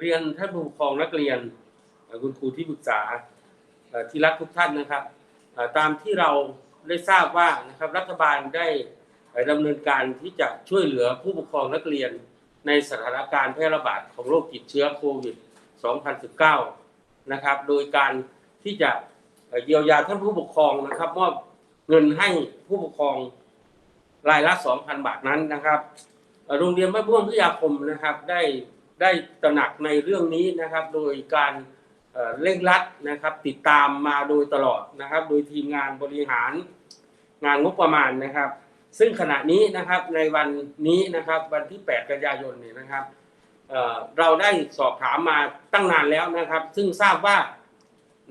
เรียนท่านผู้ปกครองนักเรียนคุณครูที่ปรึกษาที่รักทุกท่านนะครับ ตามที่เราได้ทราบว่านะครับรัฐบาลได้เอ่อดำเนินการที่จะช่วยเหลือผู้ปกครองนักเรียน ในสถานการณ์แพร่ระบาดของโรคติดเชื้อโควิด 2019 นะครับ โดยการที่จะเยียวยาท่านผู้ปกครองนะครับมอบเงินให้ผู้ปกครองรายละ 2,000 บาทนั้นนะครับโรงเรียนบ้านม่วงพิทยาคมนะครับ ได้ ได้ตระหนักในเรื่องนี้นะครับ โดยการเร่งรัดนะครับ ติดตามมาโดยตลอดนะครับ โดยทีมงานบริหารงานงบประมาณนะครับ ซึ่งขณะนี้นะครับในวันนี้นะครับวันที่ 8 กันยายนเนี่ยนะครับเราได้สอบถามมาตั้งนานแล้วนะครับ ซึ่งทราบว่า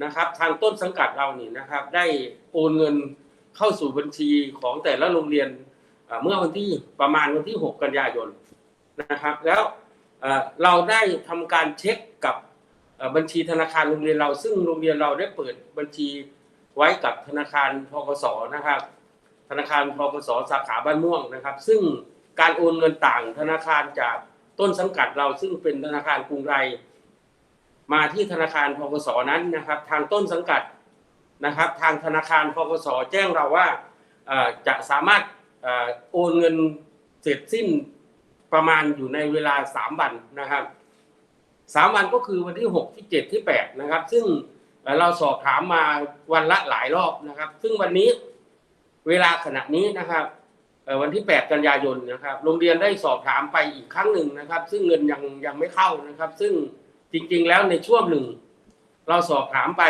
นะครับทางต้นสังกัดเรานี่นะครับ ได้โอนเงินเข้าสู่บัญชีของแต่ละโรงเรียนเอ่อเมื่อวันที่ประมาณวันที่ 6 กันยายนนะครับ แล้ว เราได้ทำการเช็คกับบัญชีธนาคารโรงเรียนเรา ซึ่งโรงเรียนเราได้เปิดบัญชีไว้กับธนาคารทกสนะครับ ธนาคารพกสสาขาบ้านม่วงนะครับ ซึ่งการโอนเงินต่างธนาคารจากต้นสังกัดเราซึ่งเป็นธนาคารกรุงไทยมาที่ธนาคารพกสนั้นนะครับ ทางต้นสังกัดนะครับ ทางธนาคารพกสแจ้งเราว่าจะสามารถโอนเงินเสร็จสิ้น ประมาณอยู่ในเวลาสามวันนะครับสามวันก็คือวันที่หกที่เจ็ดที่แปดนะครับ ซึ่งเราสอบถามมาวันละหลายรอบนะครับ ซึ่งวันนี้เวลาขณะนี้นะครับวันที่ 8 กันยายนนะครับ โรงเรียนได้สอบถามไปอีกครั้งหนึ่งนะครับ ซึ่งเงินยังยังไม่เข้านะครับ ซึ่งจริงๆแล้วในช่วงหนึ่ง เราสอบถามไป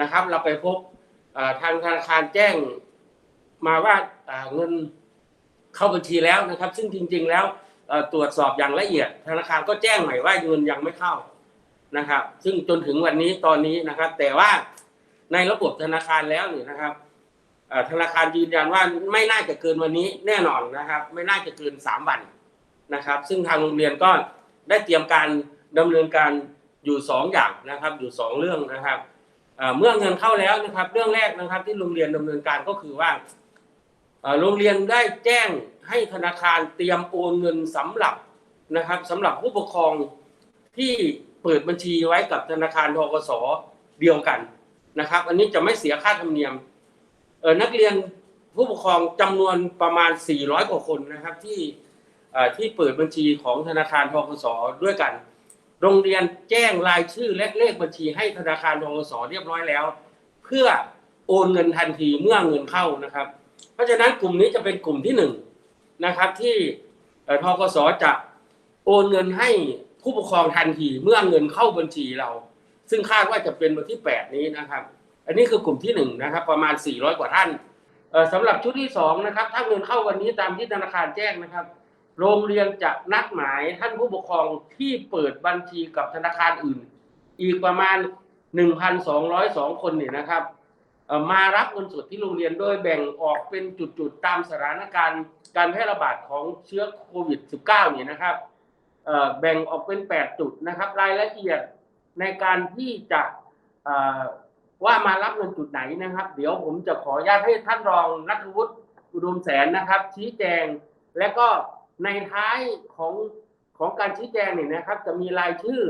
นะครับ เราไปพบทางธนาคารแจ้งมาว่าเงินเข้าบัญชีแล้วนะครับ ซึ่งจริง ๆแล้ว ตรวจสอบอย่างละเอียด ธนาคารก็แจ้งใหม่ว่าเงินยังไม่เข้านะครับ ซึ่งจนถึงวันนี้ตอนนี้นะครับ แต่ว่าในระบบธนาคารแล้วเนี่ยนะครับธนาคารยืนยันว่าไม่น่าจะเกินวันนี้แน่นอนนะครับ ไม่น่าจะเกินสามวันนะครับ ซึ่งทางโรงเรียนก็ได้เตรียมการดำเนินการอยู่สองอย่างนะครับ อยู่สองเรื่องนะครับเมื่อเงินเข้าแล้วนะครับ เรื่องแรกนะครับ ที่โรงเรียนดำเนินการก็คือว่า โรงเรียนได้แจ้งให้ธนาคารเตรียมโอนเงินสำหรับนะครับสำหรับผู้ปกครองที่เปิดบัญชีไว้กับธนาคารทกสเดียวกันนะครับ อันนี้จะไม่เสียค่าธรรมเนียมเออนักเรียนผู้ปกครองจำนวนประมาณ 400 กว่าคนนะครับที่ที่เปิดบัญชีของธนาคารทกสด้วยกัน โรงเรียนแจ้งรายชื่อและเลขบัญชีให้ธนาคารทกสเรียบร้อยแล้ว เพื่อโอนเงินทันทีเมื่อเงินเข้านะครับ เพราะฉะนั้นกลุ่มนี้จะเป็นกลุ่มที่หนึ่งนะครับ ที่ทกสจะโอนเงินให้ผู้ปกครองทันทีเมื่อเงินเข้าบัญชีเรา ซึ่งคาดว่าจะเป็นวันที่ 8 นี้นะครับ อันนี้คือกลุ่มที่หนึ่งนะครับ ประมาณ 400 กว่าท่านเอ่อสำหรับชุดที่สองนะครับถ้าเงินเข้าวันนี้ตามที่ธนาคารแจ้งนะครับ โรงเรียนจะนัดหมายท่านผู้ปกครองที่เปิดบัญชีกับธนาคารอื่น อีกประมาณ 1,202 คนเนี่ยนะครับ มารับเงินสดที่โรงเรียนโดยแบ่งออกเป็นจุดๆตามสถานการณ์การแพร่ระบาดของเชื้อโควิด -19 เนี่ยนะครับแบ่งออกเป็น 8 จุดนะครับ รายละเอียดในการที่จะว่ามารับเงินจุดไหนนะครับ เดี๋ยวผมจะขออนุญาตให้ท่านรองนัทวุฒิอุดมแสนนะครับ ชี้แจงและก็ในท้ายของของการชี้แจงเนี่ยนะครับ จะมีรายชื่อ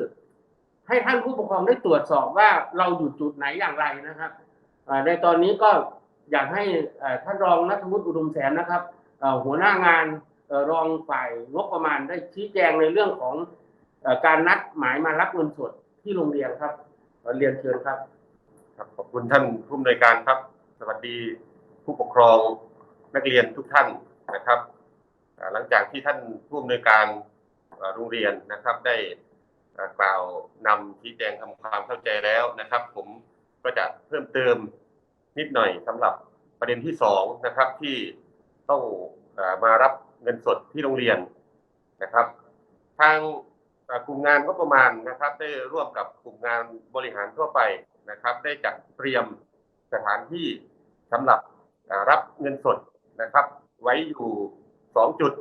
ให้ท่านผู้ปกครองได้ตรวจสอบว่าเราอยู่จุดไหนอย่างไรนะครับ ในตอนนี้ก็อยากให้ท่านรองนัทวุฒิอุดมแสนนะครับหัวหน้างานรองฝ่ายงบประมาณได้ชี้แจงในเรื่องของการนัดหมายมารับเงินสดที่โรงเรียนครับเรียนเชิญครับครับขอบคุณท่านผู้อำนวยการครับ สวัสดีผู้ปกครองนักเรียนทุกท่านนะครับ หลังจากที่ท่านผู้อำนวยการโรงเรียนนะครับได้กล่าวนำชี้แจงทำความเข้าใจแล้วนะครับ ผม ก็จะเพิ่มเติมนิดหน่อยสำหรับประเด็นที่สองนะครับที่ต้องอมารับเงินสดที่โรงเรียนนะครับ ทางกลุ่มงานก็ประมาณนะครับ ได้ร่วมกับกลุ่มงานบริหารทั่วไปนะครับ ได้จัดเตรียมสถานที่สำหรับรับเงินสดนะครับ ไว้อยู่สองจุด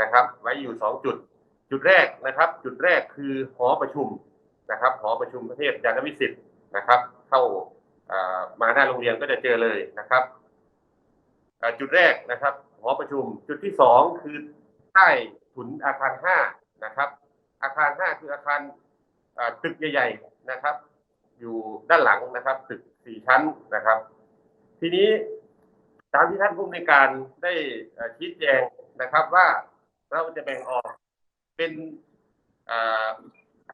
นะครับ ไว้อยู่สองจุด จุดแรกนะครับ จุดแรกคือหอประชุมนะครับหอประชุมประเทศยานวิสิทธ์นะครับ เข้ามาหน้าโรงเรียนก็จะเจอเลยนะครับ จุดแรกนะครับหอประชุมจุดที่สองคือใต้ถุนอาคารห้านะครับ อาคารห้าคืออาคารตึกใหญ่ๆนะครับ อยู่ด้านหลังนะครับตึกสี่ชั้นนะครับ ทีนี้ตามที่ท่านผู้ในการได้ชี้แจงนะครับว่าเราจะแบ่งออกเป็น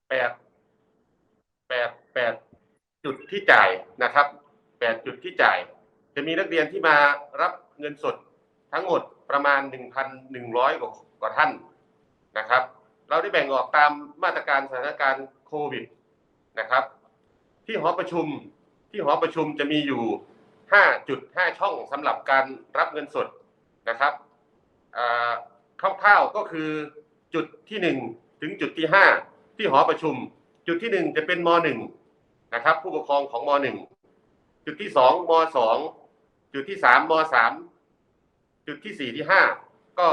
แปดแปดแปด จุดที่จ่ายนะครับแปดจุดที่จ่าย จะมีนักเรียนที่มารับเงินสดทั้งหมดประมาณ 1,100 กว่ากว่าท่านนะครับ เราได้แบ่งออกตามมาตรการสถานการณ์โควิดนะครับ ที่หอประชุมที่หอประชุมจะมีอยู่ 5.5 ช่องสำหรับการรับเงินสดนะครับอ่าคร่าวๆก็คือจุดที่ 1 ถึงจุดที่ 5 ที่หอประชุม จุดที่ 1 จะเป็นม .1 นะครับ ผู้ปกครองของม .1 จุดที่2ม 2 จุดที่3ม 3 จุดที่4ที่5ก็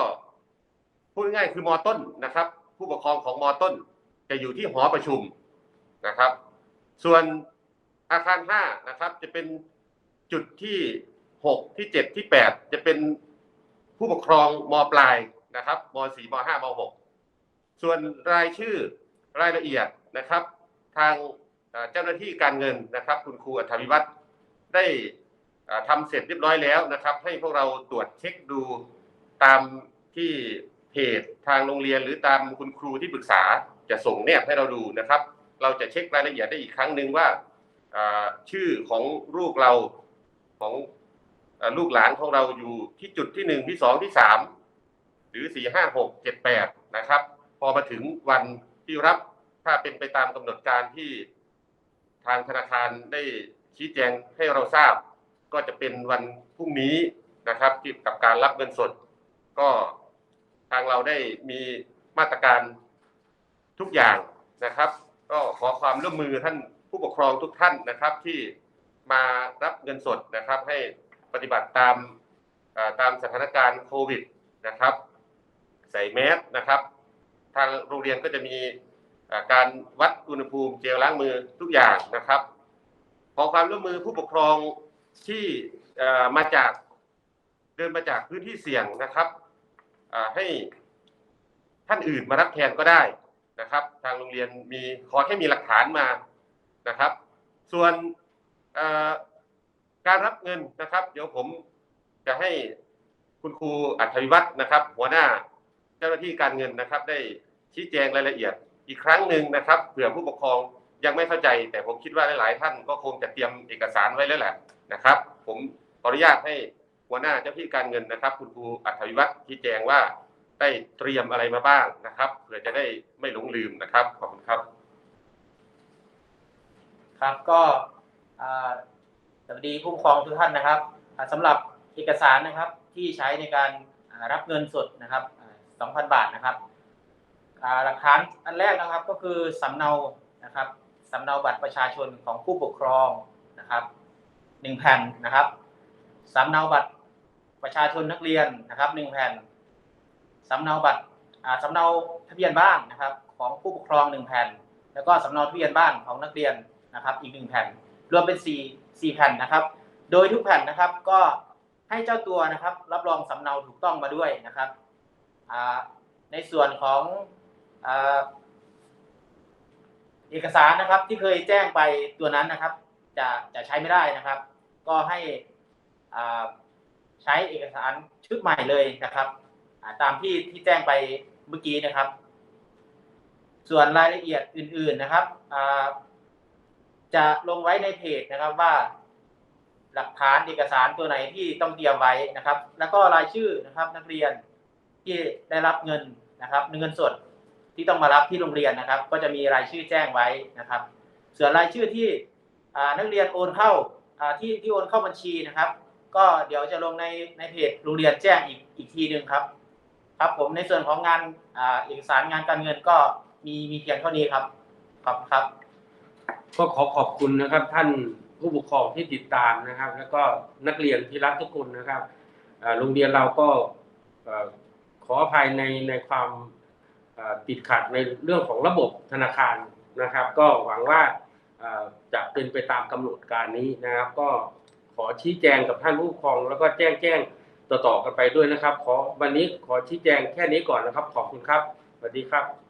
พูดง่ายๆคือมต้นนะครับ ผู้ปกครองของมต้น จะอยู่ที่หอประชุมนะครับ ส่วนอาคาร5นะครับจะเป็นจุดที่6ที่7ที่8 จะเป็นผู้ปกครองมปลายนะครับม 4 ม 5 ม 6 ส่วนรายชื่อรายละเอียดนะครับ ทาง เจ้าหน้าที่การเงินนะครับ คุณครูอัธวิวัฒน์ได้เอ่อทำเสร็จเรียบร้อยแล้วนะครับ ให้พวกเราตรวจเช็คดูตามที่เพจทางโรงเรียนหรือตามคุณครูที่ปรึกษาจะส่งแนบให้เราดูนะครับ เราจะเช็ครายละเอียดได้อีกครั้งหนึ่งว่าชื่อของลูกเราของลูกหลานของเราอยู่ที่จุดที่หนึ่งที่สองที่สามหรือสี่ห้าหกเจ็ดแปดนะครับ พอมาถึงวันที่รับถ้าเป็นไปตามกำหนดการที่ ทางธนาคารได้ชี้แจงให้เราทราบ ก็จะเป็นวันพรุ่งนี้นะครับที่ยวกับการรับเงินสด ก็ทางเราได้มีมาตรการทุกอย่างนะครับ ก็ขอความร่วมมือท่านผู้ปกครองทุกท่านนะครับ ที่มารับเงินสดนะครับ ให้ปฏิบัติตามตามสถานการณ์โควิดนะครับ ใส่แมสนะครับ ทางโรงเรียนก็จะมี การวัดอุณหภูมิเจลล้างมือทุกอย่างนะครับขอความร่วมมือผู้ปกครองที่มาจากเดินมาจากพื้นที่เสี่ยงนะครับให้ท่านอื่นมารับแทนก็ได้นะครับ ทางโรงเรียนมีขอแค่มีหลักฐานมานะครับ ส่วนการรับเงินนะครับ เดี๋ยวผมจะให้คุณครูอัธวิวัฒนะครับ หัวหน้าเจ้าหน้าที่การเงินนะครับ ได้ชี้แจงรายละเอียด อีกครั้งหนึ่งนะครับเผื่อผู้ปกครองยังไม่เข้าใจ แต่ผมคิดว่าหลาย ๆ ท่านก็คงจะเตรียมเอกสารไว้แล้วแหละนะครับ ผมขออนุญาตให้หัวหน้าเจ้าหน้าที่การเงินนะครับ คุณครูอัธวิวัฒน์ชี้แจงว่าได้เตรียมอะไรมาบ้างนะครับเผื่อจะได้ไม่หลงลืมนะครับขอบคุณครับ ครับก็อ่าสวัสดีผู้ปกครองทุกท่านนะครับอ่าสำหรับเอกสารนะครับที่ใช้ในการรับเงินสดนะครับอ่า2,000 บาทนะครับ หลักฐานอันแรกนะครับก็คือสำเนานะครับสำเนาบัตรประชาชนของผู้ปกครองนะครับหนึ่งแผ่นนะครับสำเนาบัตรประชาชนนักเรียนนะครับหนึ่งแผ่นสำเนาบัตรอ่าสำเนาทะเบียนบ้านนะครับ ของผู้ปกครองหนึ่งแผ่น แล้วก็สำเนาทะเบียนบ้านของนักเรียนนะครับ อีกหนึ่งแผ่น รวมเป็นสี่สี่แผ่นนะครับ โดยทุกแผ่นนะครับก็ให้เจ้าตัวนะครับ รับรองสำเนาถูกต้องมาด้วยนะครับอ่าในส่วนของ เอกสารนะครับที่เคยแจ้งไปตัวนั้นนะครับ จะจะใช้ไม่ได้นะครับ ก็ให้ใช้เอกสารชุดใหม่เลยนะครับตามที่ที่แจ้งไปเมื่อกี้นะครับ ส่วนรายละเอียดอื่น ๆนะครับจะลงไว้ในเพจนะครับว่าหลักฐานเอกสารตัวไหนที่ต้องเตรียมไว้นะครับ แล้วก็รายชื่อนะครับนักเรียนที่ได้รับเงินนะครับเงินสด ที่ต้องมารับที่โรงเรียนนะครับ ก็จะมีรายชื่อแจ้งไว้นะครับ ส่วนรายชื่อที่นักเรียนโอนเข้าที่ที่โอนเข้าบัญชีนะครับ ก็เดี๋ยวจะลงในในเพจโรงเรียนแจ้งอีกอีกทีหนึ่งครับ ครับผมในส่วนของงานเอกสารงานการเงินก็มีมีเพียงเท่านี้ครับขอบครับ ก็ขอขอบคุณนะครับ ท่านผู้ปกครองที่ติดตามนะครับ แล้วก็นักเรียนที่รักทุกคนนะครับโรงเรียนเราก็ขออภัยในในความ ติดขัดในเรื่องของระบบธนาคารนะครับ ก็หวังว่าจะเป็นไปตามกำหนดการนี้นะครับ ก็ขอชี้แจงกับท่านผู้ปกครอง แล้วก็แจ้งแจ้งต่อๆกันไปด้วยนะครับ ขอวันนี้ขอชี้แจงแค่นี้ก่อนนะครับ ขอบคุณครับสวัสดีครับ